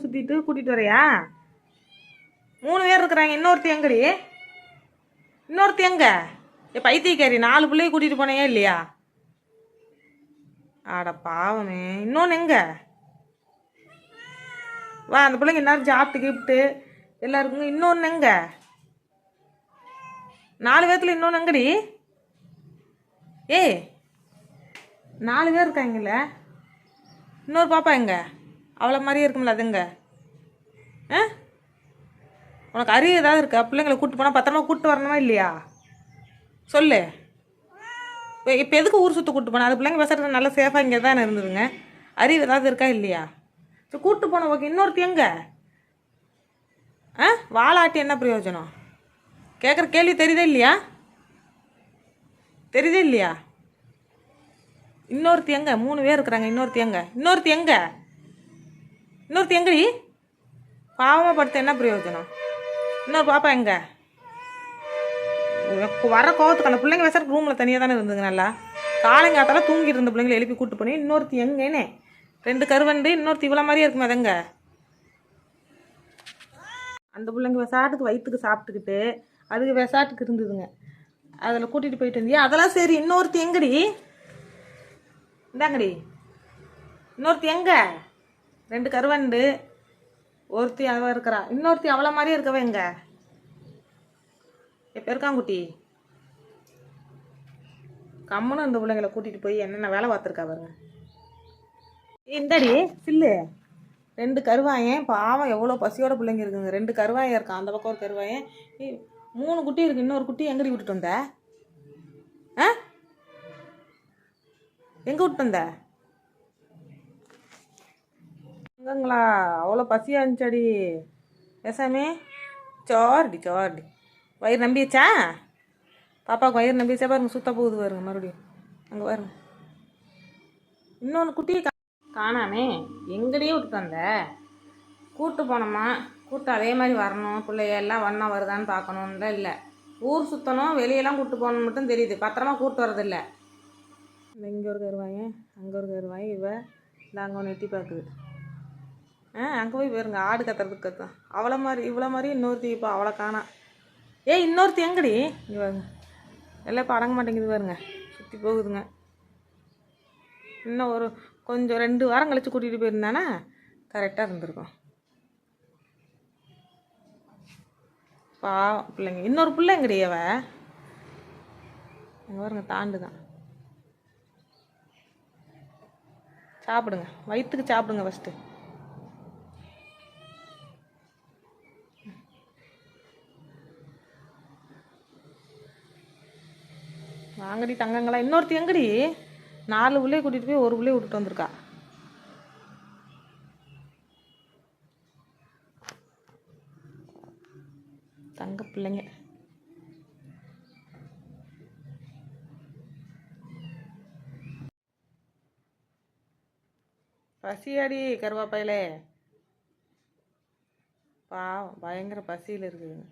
ஊர் சுற்றிட்டு கூட்டிகிட்டு வரையா? மூணு பேர் இருக்கிறாங்க இன்னொருத்தி எங்கடி? இன்னொருத்தி எங்க? ஏ பைத்தியக்காரி நாலு பிள்ளைய கூட்டிகிட்டு போனையா இல்லையா? ஆட பாவமே. இன்னொன்று எங்க? வா அந்த பிள்ளைங்க எல்லாரும் சாப்பிட்டு கிப்ட்டு எல்லாருக்கும் இன்னொன்று எங்க? நாலு பேர்த்துல இன்னொன்று எங்கடி? ஏய் நாலு பேர் இருக்காங்கல்ல. இன்னொரு பாப்பா எங்க? அவளை மாதிரியே இருக்கும்ல அதுங்க? ஆ? உனக்கு அறிவு ஏதாவது இருக்கா? பிள்ளைங்களை கூப்பிட்டு போனால் பத்திரமா கூப்பிட்டு வரணுமா இல்லையா? சொல்லு. இப்போ இப்போ எதுக்கு ஊர் சுற்ற கூப்பிட்டு போனேன் அது பிள்ளைங்க பேசுறது நல்லா சேஃபாக இங்கே தானே இருந்ததுங்க. அறிவு ஏதாவது இருக்கா இல்லையா? சரி கூப்பிட்டு போன ஓகே இன்னொருத்தி எங்க? ஆ? வாழாட்டி என்ன பிரயோஜனம்? கேட்குற கேள்வி தெரியுதா இல்லையா? தெரியுதே இல்லையா? இன்னொருத்தி எங்க? மூணு பேர் இருக்கிறாங்க இன்னொருத்தி எங்க? இன்னொருத்தி எங்கே? இன்னொருத்தி எங்கடி பாவமாக படுத்த என்ன பிரயோஜனம்? இன்னொரு பாப்பா எங்க? வர கோவத்துக்கு அந்த பிள்ளைங்க பேசுறதுக்கு ரூமில் தனியாக தானே இருந்ததுங்க நல்லா. காலங்காத்தால தூங்கிட்டு இருந்த பிள்ளைங்களை எழுப்பி கூட்டு போனேன். இன்னொருத்தி எங்கேனே? ரெண்டு கருவண்டு இன்னொருத்தி இவ்வளோ மாதிரியே இருக்குமே அதங்க அந்த பிள்ளைங்க விசாட்டுக்கு வயிற்றுக்கு சாப்பிட்டுக்கிட்டு அதுக்கு விசாட்டுக்கு இருந்ததுங்க. அதில் கூட்டிகிட்டு போயிட்டு இருந்தியா? அதெல்லாம் சரி. இன்னொருத்தி எங்கடி இந்தாங்கடி. இன்னொருத்தி எங்கே ரெண்டு கருவண்டு. ஒருத்தி அவ இருக்கிறா. இன்னொருத்தி அவளை மாதிரியே இருக்கவே எங்க எப்போ இருக்காங்குட்டி கம்முன்னு இந்த பிள்ளைங்களை கூட்டிகிட்டு போய் என்னென்ன வேலை பார்த்துருக்கா பாருங்க. இந்தடி சில்லு. ரெண்டு கருவாயன். பாவம் எவ்வளோ பசியோட பிள்ளைங்க இருக்குங்க. ரெண்டு கருவாயம் இருக்கான் அந்த பக்கம் ஒரு கருவாயன். மூணு குட்டி இருக்கு. இன்னொரு குட்டி எங்கடி விட்டுட்டு வந்த? ஆ? எங்கே விட்டு வந்த? எங்கங்களா அவ்வளோ பசியாக இருந்துச்சாடி? பேசாமே. Sordi Sordi. வயிறு நம்பியாச்சா? பாப்பாவுக்கு வயிறு நம்பியாச்சா? பாருங்க சுத்த போகுது பாருங்க மறுபடியும். அங்கே பாருங்க. இன்னொன்று குட்டியை கா- காணாமே. எங்கடையே விட்டுட்டு வந்த? கூட்டு போனோமா? கூட்டு அதே மாதிரி வரணும். பிள்ளைய எல்லாம் வண்ணா வருதான்னு பார்க்கணுன்லாம் இல்லை. ஊர் சுற்றணும் வெளியெல்லாம் கூட்டு போகணும்னு மட்டும் தெரியுது. பத்திரமா கூட்டு வரதில்ல. இங்கே ஒரு கருவாயன் அங்கே ஒரு கருவாயன் இவ. இந்த அங்கே ஒன்று எட்டி பார்க்குது. ஆ அங்கே போய் பாருங்க ஆடு கத்துறதுக்கு கத்தும் அவளை மாதிரி இவ்வளோ மாதிரி இன்னொருத்தி இப்போ அவளை காணாம் ஏய் இன்னொருத்தி எங்கடி? இங்கே பாருங்க. எல்லாம் இப்போ அடங்க மாட்டேங்குது பாருங்க. சுற்றி போகுதுங்க. இன்னும் ஒரு கொஞ்சம் ரெண்டு வாரம் கழித்து கூட்டிகிட்டு போயிருந்தானா? கரெக்டாக இருந்திருக்கும். பாவம் பிள்ளைங்க. இன்னொரு பிள்ளை எங்கடி அவ? அங்கே பாருங்க தாண்டு தான் சாப்பிடுங்க. வயிற்றுக்கு சாப்பிடுங்க ஃபஸ்ட்டு வாங்கடி தங்கங்களா. இன்னொருத்தி எங்கடி? நாலு உள்ளே கூட்டிகிட்டு போய் ஒரு உள்ளே விட்டுட்டு வந்திருக்கா. தங்க பிள்ளைங்க. பசியாடி கருவாப்பையிலே. பாவம் பயங்கர பசியில் இருக்குதுங்க.